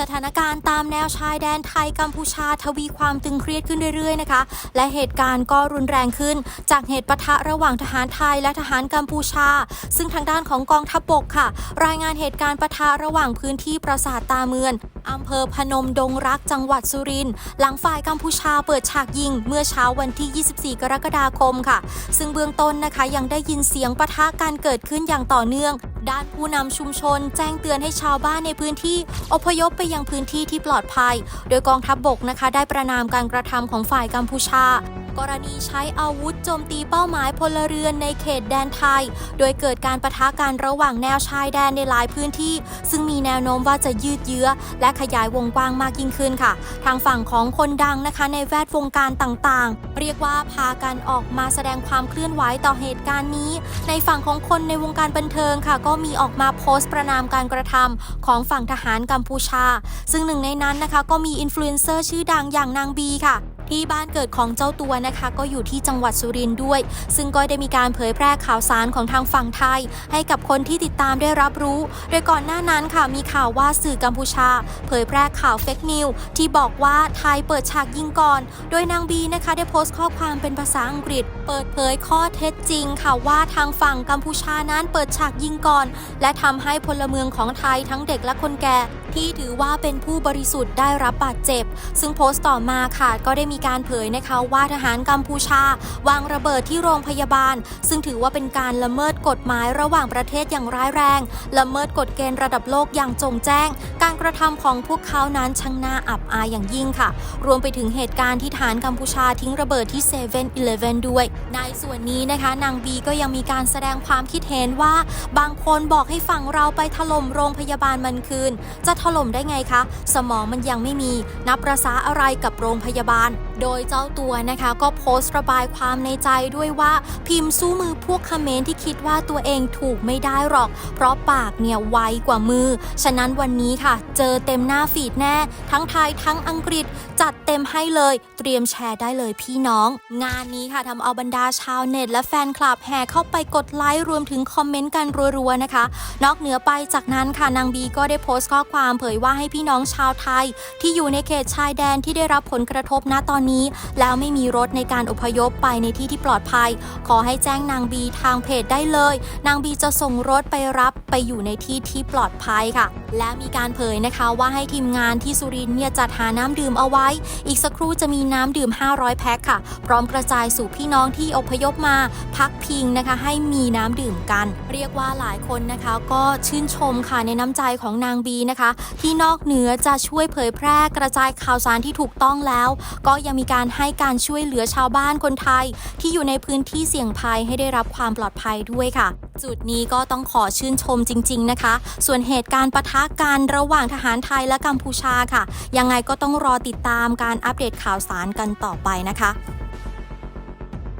สถานการณ์ตามแนวชายแดนไทยกัมพูชาทวีความตึงเครียดขึ้นเรื่อยๆนะคะ และเหตุการณ์ก็รุนแรงขึ้น จากเหตุปะทะระหว่างทหารไทยและทหารกัมพูชา ซึ่งทางด้านของกองทัพบกค่ะ รายงานเหตุการณ์ปะทะระหว่างพื้นที่ปราสาทตาเมือนอำเภอพนมดงรักจังหวัดสุรินทร์หลังฝ่ายกัมพูชาเปิดฉากยิง เมื่อเช้าวันที่ 24 กรกฎาคมค่ะ ซึ่งเบื้องต้นนะคะยังได้ยินเสียงปะทะการเกิดขึ้นอย่างต่อเนื่อง ด้านผู้นำชุมชน แจ้งเตือนให้ชาวบ้านในพื้นที่อพยพไปยังพื้นที่ที่ปลอดภัย โดยกองทัพบบกนะคะ ได้ประนามการกระทำของฝ่ายกัมพูชา กรณีใช้อาวุธโจมตีเป้าหมายพลเรือนในเขตแดนไทย โดยเกิดการประทะกันระหว่างแนวชายแดนในหลายพื้นที่ ซึ่งมีแนวโน้มว่าจะยืดเยื้อ และขยายวงกว้างมากยิ่งขึ้นค่ะ ทางฝั่งของคนดังนะคะ ในแวดวงการต่างๆ เรียกว่าพากันออกมาแสดงความเคลื่อนไหวต่อเหตุการณ์นี้ ในฝั่งของคนในวงการบันเทิงค่ะ ก็มีออกมาโพสต์ประนามการกระทำของฝั่งทหารกัมพูชา ซึ่งหนึ่งในนั้นนะคะก็มีอินฟลูเอนเซอร์ชื่อดังอย่างนางบีค่ะ ที่บ้านเกิดของเจ้าตัวนะคะก็อยู่ที่จังหวัดสุรินทร์ด้วย ซึ่งก็ได้มีการเผยแพร่ข่าวสารของทางฝั่งไทย ให้กับคนที่ติดตามได้รับรู้ โดยก่อนหน้านั้นค่ะมีข่าวว่าสื่อกัมพูชา เผยแพร่ข่าวเฟกนิวที่บอกว่าไทยเปิดฉากยิงก่อน โดยนางบีนะคะได้โพสต์ข้อความเป็นภาษาอังกฤษ เปิดเผยข้อเท็จจริงค่ะว่าทางฝั่งกัมพูชานั้นเปิดฉากยิงก่อน และทำให้พลเมืองของไทยทั้งเด็กและคนแก่ ที่ถือว่าเป็นผู้บริสุทธิ์ได้รับบาดเจ็บ ซึ่งโพสต์ต่อมาค่ะก็ได้มีการเผยนะคะว่าทหารกัมพูชา วางระเบิดที่โรงพยาบาล ซึ่งถือว่าเป็นการละเมิดกฎหมายระหว่างประเทศอย่างร้ายแรง ละเมิดกฎเกณฑ์ระดับโลกอย่างจงแจ้ง การกระทำของพวกเขานั้นช่างน่าอับอายอย่างยิ่งค่ะ รวมไปถึงเหตุการณ์ที่ฐานกัมพูชาทิ้งระเบิดที่7 e เ e ่ e อด้วย ในส่วนนี้นะคะนางบีก็ยังมีการแสดงความคิดเห็นว่า บางคนบอกให้ฝั่งเราไปถล่มโรงพยาบาลมันคืน จะถล่มได้ไงคะ สมองมันยังไม่มี นับประษาอะไรกับโรงพยาบาล โดยเจ้าตัวนะคะ ก็โพสต์ระบายความในใจด้วยว่าพิมพ์สู้มือพวกคอมเมนต์ที่คิดว่าตัวเองถูกไม่ได้หรอก เพราะปากเนี่ยไวกว่ามือ ฉะนั้นวันนี้ค่ะ เจอเต็มหน้าฟีดแน่ ทั้งไทยทั้งอังกฤษ จัดเต็มให้เลย เตรียมแชร์ได้เลยพี่น้อง งานนี้ค่ะทำเอาบรรดาชาวเน็ต และแฟนคลับแห่เข้าไปกดไลค์รวมถึงคอมเมนต์กันรัวๆนะคะ นอกเหนือไปจากนั้นค่ะนางบีก็ได้โพสต์ข้อความเผยว่าให้พี่น้องชาวไทย ที่อยู่ในเขตชายแดนที่ได้รับผลกระทบณตอนนี้ แล้วไม่มีรถในการอพยพไปในที่ที่ปลอดภัย ขอให้แจ้งนางบีทางเพจได้เลย นางบีจะส่งรถไปรับ ไปอยู่ในที่ที่ปลอดภัยค่ะ และมีการเผยนะคะว่าให้ทีมงานที่สุรินเนี่ยจัดหาน้ำดื่มเอาไว้ อีกสักครู่จะมีน้ำดื่ม 500 แพ็คค่ะ พร้อมกระจายสู่พี่น้องที่อพยพมาพักพิงนะคะ ให้มีน้ำดื่มกัน เรียกว่าหลายคนนะคะ ก็ชื่นชมค่ะในน้ำใจของนางบีนะคะ ที่นอกเหนือจะช่วยเผยแพร่กระจายข่าวสารที่ถูกต้องแล้ว ก็ยังมีการให้การช่วยเหลือชาวบ้านคนไทย ที่อยู่ในพื้นที่เสี่ยงภัยให้ได้รับความปลอดภัยด้วยค่ะ จุดนี้ก็ต้องขอชื่นชมจริง ๆ นะคะ ส่วนเหตุการณ์ปะทะกันระหว่างทหารไทยและกัมพูชาค่ะ ยังไงก็ต้องรอติดตามการอัปเดตข่าวสารกันต่อไปนะคะ